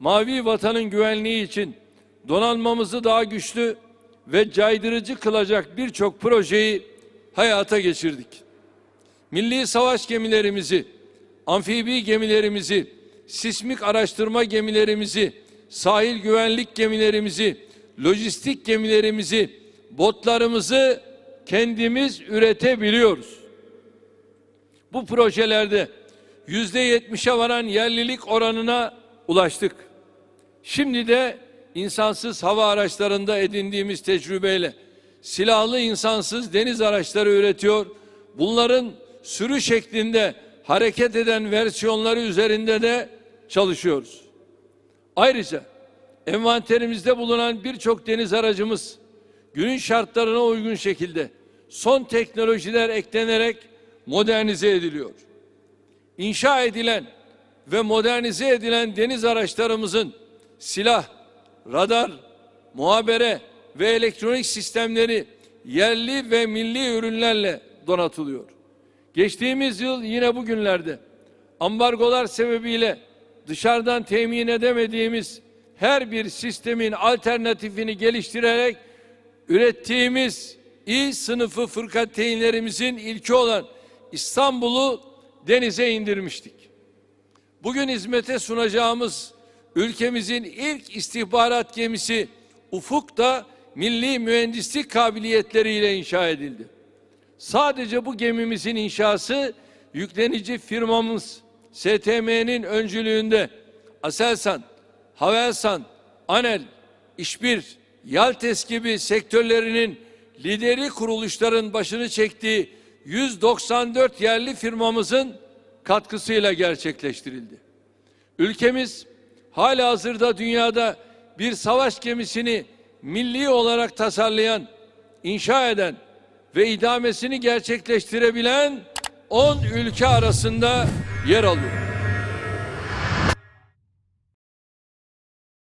mavi vatanın güvenliği için donanmamızı daha güçlü ve caydırıcı kılacak birçok projeyi hayata geçirdik. Milli savaş gemilerimizi, amfibi gemilerimizi, sismik araştırma gemilerimizi, sahil güvenlik gemilerimizi, lojistik gemilerimizi, botlarımızı kendimiz üretebiliyoruz. Bu projelerde yüzde yetmişe varan yerlilik oranına ulaştık. Şimdi de insansız hava araçlarında edindiğimiz tecrübeyle silahlı insansız deniz araçları üretiyor. Bunların sürü şeklinde hareket eden versiyonları üzerinde de çalışıyoruz. Ayrıca envanterimizde bulunan birçok deniz aracımız günün şartlarına uygun şekilde son teknolojiler eklenerek modernize ediliyor. İnşa edilen ve modernize edilen deniz araçlarımızın silah, radar, muhabere ve elektronik sistemleri yerli ve milli ürünlerle donatılıyor. Geçtiğimiz yıl yine bugünlerde ambargolar sebebiyle dışarıdan temin edemediğimiz her bir sistemin alternatifini geliştirerek ürettiğimiz İ sınıfı fırkateynlerimizin ilki olan İstanbul'u denize indirmiştik. Bugün hizmete sunacağımız ülkemizin ilk istihbarat gemisi Ufuk da milli mühendislik kabiliyetleriyle inşa edildi. Sadece bu gemimizin inşası yüklenici firmamız STM'nin öncülüğünde Aselsan, Havelsan, Anel, İşbir, Yaltes gibi sektörlerinin lideri kuruluşların başını çektiği 194 yerli firmamızın katkısıyla gerçekleştirildi. Ülkemiz hala hazırda dünyada bir savaş gemisini milli olarak tasarlayan, inşa eden ve idamesini gerçekleştirebilen 10 ülke arasında yer alıyor.